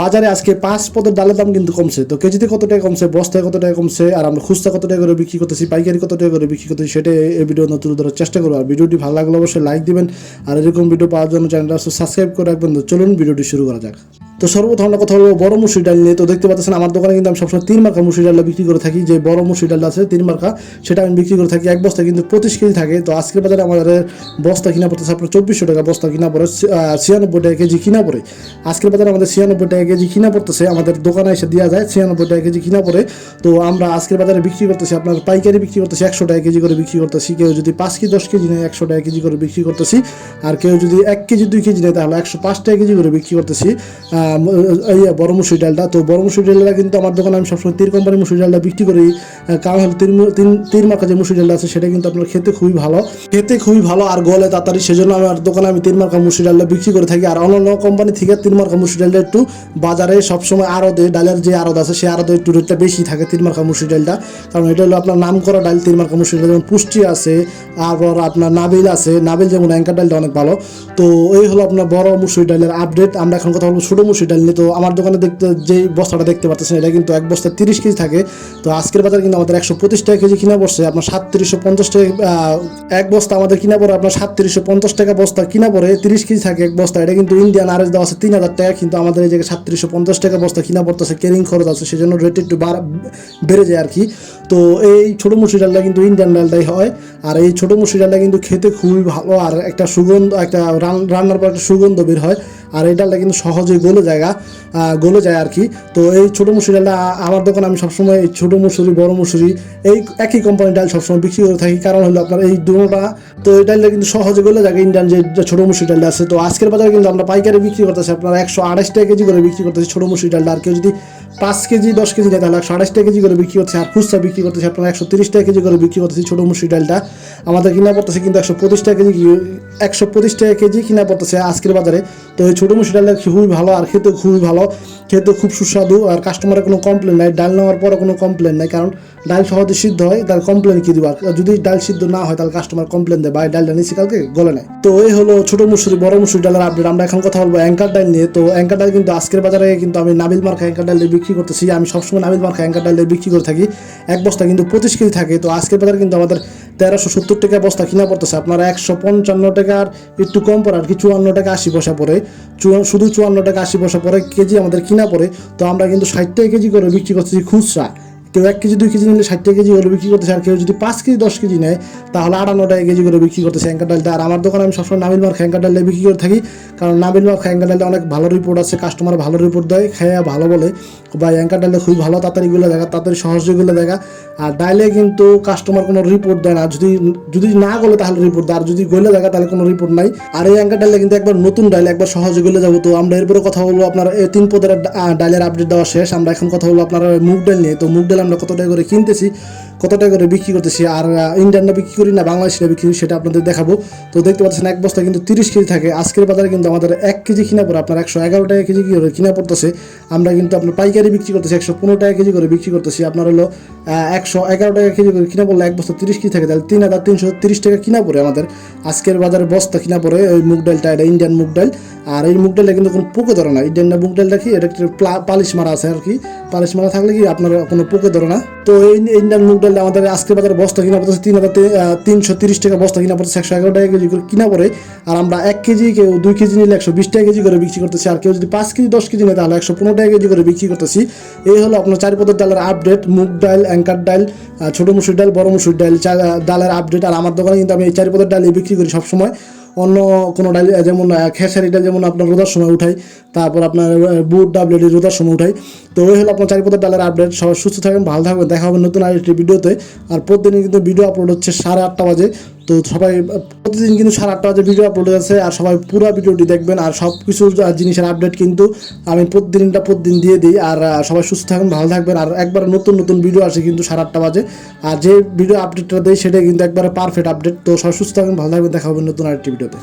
বাজারে আজকে পাঁচ পদের ডালের দাম কিন্তু কমছে। তো কেজিতে কত টাকা কমছে, বস্তায় কত টাকা কমছে, আর আমরা খুচরা কত টাকা করে বিক্রি করতেছি, পাইকারি কত টাকা করে বিক্রি করতেছি সেটা এই ভিডিও নতুন ধরার চেষ্টা করব। আর ভিডিওটি ভালো লাগলে অবশ্যই লাইক দিবেন, আর এরকম ভিডিও পাওয়ার জন্য চ্যানেলটা সাবস্ক্রাইব করে রাখবেন। তো চলুন ভিডিওটি শুরু করা যাক। তো সর্বপ্রথম আমরা কথা বলব বড় মুসুরি ডাল নিয়ে। তো দেখতে পাচ্ছেন আমার দোকানে কিন্তু আমি সবসময় তিন মার্কা মুসুরি ডালটা বিক্রি করে থাকি। যে বড় মুসুরি ডালটা আছে, তিন মার্কা, সেটা আমি বিক্রি করে থাকি। এক বস্তা কিন্তু পঁচিশ কেজি থাকে। তো আজকের বাজারে আমাদের বস্তা কিনা পড়তেছে, আপনার চব্বিশশো টাকা বস্তা কিনা পড়ে ছিয়ানব্বই টাকা কেজি কিনা পড়ে। আজকের বাজারে আমাদের ছিয়ানব্বই টাকা কেজি কিনা পড়তেছে। আমাদের দোকানে এসে দেওয়া যায়, ছিয়ানব্বই টাকা কেজি কিনা পড়ে। তো আমরা আজকের বাজারে বিক্রি করতেছি, আপনার পাইকারি বিক্রি করতেছি, একশো টাকা কেজি করে বিক্রি করতেছি। কেউ যদি পাঁচ কেজি দশ কেজি নেয়, একশো টাকা কেজি করে বিক্রি করতেছি। আর কেউ যদি এক কেজি, দুই কেজি নেয়, তাহলে একশো পাঁচ টাকা কেজি করে বিক্রি করতেছি। বড় মুসুরি ডালটা। তো বড় মুসুরি ডালটা কিন্তু আমার দোকানে আমি সবসময় তীর কোম্পানির মুসুরি ডালটা বিক্রি করি। কারণ হলো তিন তিন তীর মার্কা যে মুসুরি ডালটা আছে, সেটা কিন্তু আপনার খেতে খুবই ভালো। খেতে খুবই ভালো আর গলে তাড়াতাড়ি, সেজন্য আমার দোকানে আমি তিন মার্কা মুসুরি ডালটা বিক্রি করে থাকি। আর অন্যান্য কোম্পানি থেকে তিন মার্কা মুসুরি ডালটা একটু বাজারে সবসময় আড়তে, ডালের যে আড়ত আছে, সেই আড়তে একটু রেটটা বেশি থাকে তিন মার্কা মুসুরি ডালটা। কারণ এটা হলো আপনার নাম করা ডাল, তিন মার্কা মুসুরি ডাল। যেমন পুষ্টি আছে, তারপর আপনার নাবিল আছে। নাবিল যেমন অ্যাঙ্কার ডালটা অনেক ভালো। তো এই হলো আপনার বড় মুসুরি ডালের আপডেট আমরা এখন কথা বলব ছোটো ডাল নিয়ে তো আমার দোকানে দেখতে যেই বস্তাটা দেখতে পাচ্ছেন এটা কিন্তু এক বস্তা তিরিশ কেজি থাকে। তো আজকের বাজার কিন্তু আমাদের একশো পঁচিশ টাকা কেজি কিনা পড়ছে, আপনার সাতত্রিশশো পঞ্চাশ টাকা এক বস্তা আমাদের কিনা পড়ে, আপনার সাতত্রিশশো পঞ্চাশ টাকা বস্তা কিনা পড়ে, তিরিশ কেজি থাকে এক বস্তা। এটা কিন্তু ইন্ডিয়ান আরএস দেওয়া আছে তিন হাজার টাকা, কিন্তু আমাদের এই জায়গায় সাতত্রিশশো পঞ্চাশ টাকা বস্তা কিনা পড়তেছে কেরিং খরচ আছে, সেজন্য রেট একটু বাড়- যায় আর কি। তো এই ছোটো মুসুরি ডালটা কিন্তু ইন্ডিয়ান ডালটাই হয়, আর এই ছোটো মুসুরি ডালটা কিন্তু খেতে খুবই ভালো, আর একটা সুগন্ধ, একটা রান- রান্নার পর একটা সুগন্ধ বের হয়। আর এই ডালটা কিন্তু সহজেই গলে জায়গা গলে যায় আর কি। তো এই ছোটো মুসুরি ডালটা আমার দোকানে আমি সবসময় এই ছোটো মুসুরি, বড় মুসুরি, এই একই কোম্পানির ডাল সবসময় বিক্রি করে থাকি। কারণ হলো আপনার এই দুটোটা, তো এই ডালটা কিন্তু সহজে গলে যায়, ইন্ডিয়ান যে ছোটো মুসুরি ডালটা আছে। তো আজকের বাজারে কিন্তু আমরা পাইকারি বিক্রি করতেছি, আপনার একশো আড়াইশ টাকা কেজি করে বিক্রি করতেছি ছোটো মুসুরি ডালটা। আর কেউ যদি পাঁচ কেজি, দশ কেজি নেয়, তাহলে একশো আড়াইশ টাকা কেজি করে বিক্রি করছে আর খুচরা বিক্রি করতেছি, আপনার একশো তিরিশ টাকা কেজি করে বিক্রি করতেছি ছোটো মুসুরি ডালটা। আমাদের কিনা পড়তেছে কিন্তু একশো পঁচিশ টাকা কেজি, একশো পঁচিশ টাকা কেজি কিনা পড়তেছে আজকের বাজারে। তো এই ছোটো মুসুরি ডালটা খুবই ভালো, আর খেতে খুবই ভালো। খেতে খুব সুস্বাদু, আর কাস্টমারের কোনো কমপ্লেন নাই, ডাল নেওয়ার পরে কোনো কমপ্লেন নাই, কারণ ডাল সহজে সিদ্ধ হয় তার কমপ্লেন কি দিব? যদি ডাল সিদ্ধ না হয়, তাহলে কাস্টমার কমপ্লেন দেয়, ভাই ডালটা নিচ্ছি কালকে গলে নেয় তো এই হলো ছোটো মুসুরি, বড় মুসুরি ডালের আপডেট আমরা এখন কথা বলব অ্যাঙ্কার ডাল নিয়ে। তো অ্যাঙ্কার ডাল কিন্তু আজকের বাজারে কিন্তু আমি নাবিল মার্কা অ্যাঙ্কার ডাল বিক্রি করতেছি। আমি সবসময় নাবিল মার্কা অ্যাঙ্কার ডাল বিক্রি করে থাকি। এক বস্তা কিন্তু পঁচিশ কেজি থাকে। তো আজকের বাজারে কিন্তু আমাদের তেরোশো সত্তর টাকা বস্তা কিনা পড়তেছে। আপনার একশো পঞ্চান্ন টাকার একটু কম পড়ে, আর কি চুয়ান্ন টাকা আশি পয়সা চুয়া- শুধু চুয়ান্ন টাকা আশি পয়সা পরে কেজি আমাদের কিনা পড়ে। তো আমরা কিন্তু ষাট টাকা কেজি করে বিক্রি করতেছি খুচরা। কেউ এক কেজি, দুই কেজি নিলে ষাট কেজি করে বিক্রি করতেছে, আর কেউ যদি পাঁচ কেজি, দশ কেজি নেয়, তাহলে আটান্ন টাকা কেজি করে বিক্রি করতেছে অ্যাঙ্কার ডালটা। আর আমার দোকানে আমি সবসময় নাবিল মার্ক অ্যাঙ্কার ডালটা বিক্রি করে থাকি, কারণ নাবিল মার্ক অ্যাঙ্কার ডালটা অনেক ভালো রিপোর্ট আছে কাস্টমার ভালো রিপোর্ট দেয়, খেয়ে ভালো বলে। বা অ্যাঙ্কার ডালটা খুবই ভালো, তাড়াতাড়ি গুলো দেখা, তাড়াতাড়ি সহজে গুলো দেখা। আর ডাইলে কিন্তু কাস্টমার কোনো রিপোর্ট দেয় না যদি যদি না গলে তাহলে রিপোর্ট দেয়, আর যদি গলে দেখা তাহলে কোনো রিপোর্ট নাই। আর এই অ্যাঙ্কার ডালে কিন্তু একবার নতুন ডাইলে একবার সহজে যাব, তো আমরা এরপরে কথা বলব আপনার তিন পদের ডালের আপডেট দেওয়া শেষ। আমরা এখন কথা বলব আপনার মুগ ডাল নিয়ে, তো মুগ ডাল আমরা কত টাকা করে কিনতেছি কত টাকা করে বিক্রি করতেছি আর ইন্ডিয়ানটা বিক্রি করি না বাংলাদেশটা বিক্রি করি, সেটা আপনাদের দেখাবো। তো দেখতে পাচ্ছেন এক বস্তা কিন্তু তিরিশ কেজি থাকে। আজকের বাজারে কিন্তু আমাদের এক কেজি কিনা পড়ে, আপনার একশো এগারো টাকা কেজি করে কিনা পড়তেছে। আমরা কিন্তু আপনার পাইকারি বিক্রি করতেছি, একশো পনেরো টাকা কেজি করে বিক্রি করতেছি। আপনার হলো একশো এগারো টাকা কেজি করে কিনা পড়লে এক বস্তা তিরিশ কেজি থাকে। তাহলে তিন হাজার তিনশো তিরিশ টাকা কিনা পড়ে আমাদের। আজকের বাজারে বস্তা কিনা পড়ে ওই মুগ ডালটা, এটা ইন্ডিয়ান মুগ ডাল। আর এই মুগ ডালটা কিন্তু কোনো পোকে ধরে না। ইন্ডিয়ান মুগ ডালটা কি, এটা পালিশ মারা আছে আর কি। পালিশ মারা থাকলে কি আপনার কোনো পোকে ধরে না? তো এই ইন্ডিয়ান মুগ ডালটা আমাদের আজকের বাজারে বস্তা কিনা পড়তেছে তিন হাজার তিনশো তিরিশ টাকা বস্তা কিনা পড়তেছে, একশো এগারো টাকা কেজি করে কিনা পড়ে। আর আমরা এক কেজি কেউ দুই কেজি নিলে একশো বিশ টাকা কেজি করে বিক্রি করতেছি, আর কেউ যদি পাঁচ কেজি, দশ কেজি নেয় তাহলে একশো পনেরো টাকা কেজি করে বিক্রি করতেছি। এই হলো আপনার চারি পদের ডালের আপডেট মুগ ডাল, অ্যাঙ্কার ডাল ছোটো মুসুর ডাল, বড় মুসুর ডাল ডালের আপডেট আর আমার দোকানে কিন্তু আমি এই চারি পদের ডালই বিক্রি করি সবসময়। অন্য কোনো ডাল যেমন খেসারি ডাল যেমন আপনার রোদার সময় উঠাই, তারপর আপনার বুট, ডাবলেটি রোদার সময় উঠাই। তো ওই হলো আপনার চারিপদের ডালের আপডেট সবাই সুস্থ থাকবেন ভালো থাকবেন। দেখা হবে নতুন আরেকটি ভিডিওতে। আর প্রতিদিন কিন্তু ভিডিও আপলোড হচ্ছে সাড়ে আটটা বাজে। তো সবাই, প্রতিদিন কিন্তু সাড়ে আটটা বাজে ভিডিও আপলোড আছে আর সবাই পুরো ভিডিওটি দেখবেন আর সব কিছু জিনিসের আপডেট কিন্তু আমি প্রতিদিনটা প্রতিদিন দিয়ে দিই আর সবাই সুস্থ থাকবেন ভালো থাকবেন আর একবার নতুন নতুন ভিডিও আসে কিন্তু সাড়ে আটটা বাজে। আর যে ভিডিও আপডেটটা দেয় সেটা কিন্তু একবারে পারফেক্ট আপডেট তো সবাই সুস্থ থাকবেন ভালো থাকবেন, দেখা হবে নতুন আরেকটি ভিডিওতে